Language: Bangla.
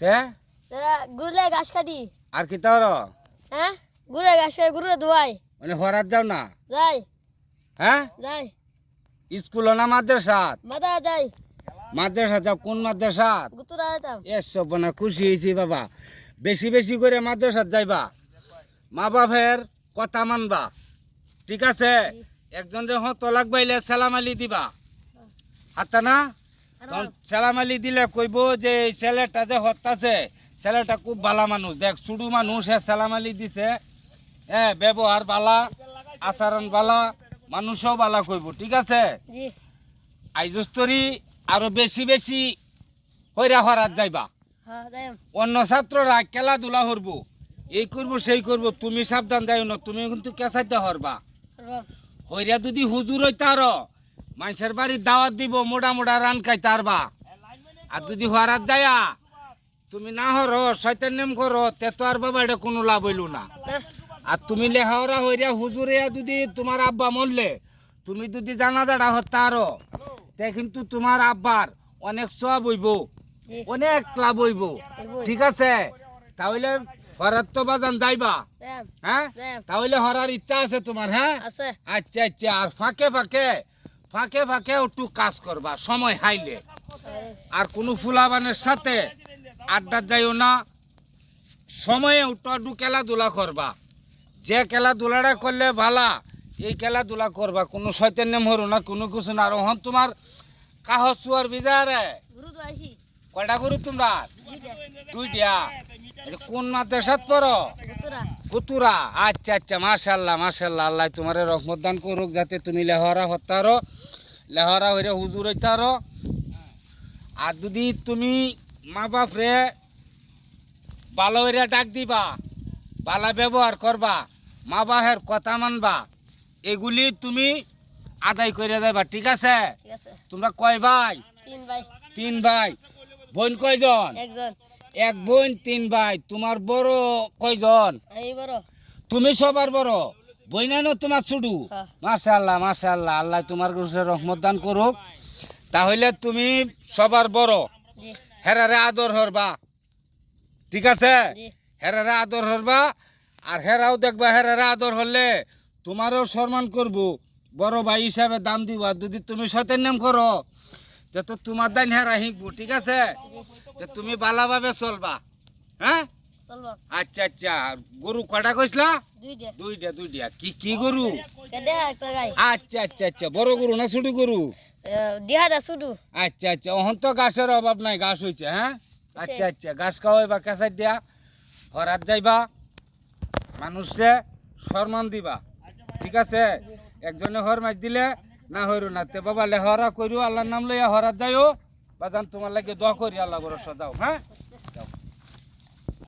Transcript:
তে? গুরুলে ঘাস কাটি। আর কি তোর হ্যাঁ গুরুলে ঘাস কাটি গুরুলে ধোয়াই। মানে হরাত যাও না? যাই। হ্যাঁ যাই। স্কুল না মাদ্রাসাত? মাথা যাই। মাদ্রাসা যাও কোন মাদ্রাসাত? গুতুরা যেতাম এসব মানে খুশি হয়েছি বাবা। বেশি বেশি করে মাদ্রাসাত যাইবা। মা বাপের কথা মানবা। ঠিক আছে? একজন রে তলাক বাইলে সালাম আলি দিবা। হাতা না? তখন সালাম দিলে কইব যে এই ছেলেটা যে হত্যাছে ছেলেটা খুব বালা মানুষ। দেখ শুধু মানুষ হ্যাঁ সালাম আলি দিছে। হ্যাঁ ব্যবহার বালা আচরণ বালা মানুষও বালা কইব ঠিক আছে? আইজস্তরি আরও বেশি বেশি হইরা হরাত যাইবা। হ্যাঁ অন্য ছাত্ররা খেলাধুলা করব এই করব সেই করব তুমি সাবধান যাই না তুমি কিন্তু কেঁচাইতে হরবা। হইরা যদি হুজুর হইতে আরও মানুষের বাড়ির দাওয়াত দিব মোটা মোটা রান খাইতে পারবা আর যদি হরাত যায়া তুমি না হর শয়তান নেম করো তে তো আর বাবা এটা কোনো লাভ হইল না। আর তুমি লেহাওরা হইরা হুজুরে যদি তোমার আব্বা মরলে তুমি যদি জানা জানাজাটা হত্যা আরও তে কিন্তু তোমার আব্বার অনেক সব হইব অনেক লাভ হইব। ঠিক আছে? তাহলে হরার তো বাজান যাইবা। হ্যাঁ? তাহলে হরার ইচ্ছা আছে তোমার হ্যাঁ? আচ্ছা আচ্ছা আর ফাঁকে ফাঁকে ফাঁকে ফাঁকে একটু কাজ করবা, সময় হাইলে। আর কোনো ফুলাবানের সাথে আড্ডা যাইও না, সময়ে একটু একটু খেলাধুলা করবা। যে খেলাধুলাটা করলে ভালা, এই খেলাধুলা করবা। কোনো শয়তান নেম হরো না, কোনো কিছু না। আর হন তোমার কাহ চুয়ার বিজারে? গুরু কয়টা করু তোমরা? দুইটা। কোন মাদ্রাসাত পড়ো? কুতুরা আচ্ছা আচ্ছা মাশাল্লাহ মাশাল্লাহ আল্লাহ তোমার রহমত দান করুক যাতে তুমি লেহরা হত্যারো লেহরা হইরে হুজুর হইতারো। আর যদি তুমি মা বাপ রে ভালো হইরে ডাক দিবা ভালো ব্যবহার করবা মা বাপের কথা মানবা এগুলি তুমি আদায় করে যাবা ঠিক আছে? ঠিক আছে। তোমরা কয় ভাই? তিন ভাই। তিন ভাই। বোন কয়জন? একজন। এক বোন তিন ভাই তোমার বড় কয়জন? তুমি সবার বড়? বইনানো তোমার ছুটু? হ্যাঁ। মাশাল্লাহ মাশাল্লাহ আল্লাহ তোমার কাছে রহমত দান করুক। তাহলে তুমি সবার বড়। হেরারে আদর হরবা। ঠিক আছে? হেরারে আদর হরবা। আর হেরাও দেখবা হেরারে আদর হলে তোমারও সম্মান করব। বড় ভাই হিসাবে দাম দিবা। যদি তুমি সতের নাম করো যে তো তোমার দান হেরা শিখব ঠিক আছে? যে তুমি ভালোভাবে চলবা হ্যাঁ? আচ্ছা আচ্ছা গরু কটা কইসলা দুইটা। দুইটা কি কি গরু? আচ্ছা আচ্ছা আচ্ছা বড় গরু না ছোট গরু? দিহাটা শুধু আচ্ছা আচ্ছা ওহন তো গাছের অভাব নাই গাছ হয়েছে হ্যাঁ? আচ্ছা আচ্ছা ঘাস খাওয়াইবা কেঁচাই দিয়া হরাত যাইবা মানুষে সম্মান দিবা ঠিক আছে? একজনে হর মাছ দিলে না হইরো না তে বাবা লেহরা করিও আল্লাহর নাম লইয়া হরা যাইও। বাজান তোমার লাগে দোয়া করি, আল্লাহ বরসা যাও হ্যাঁ?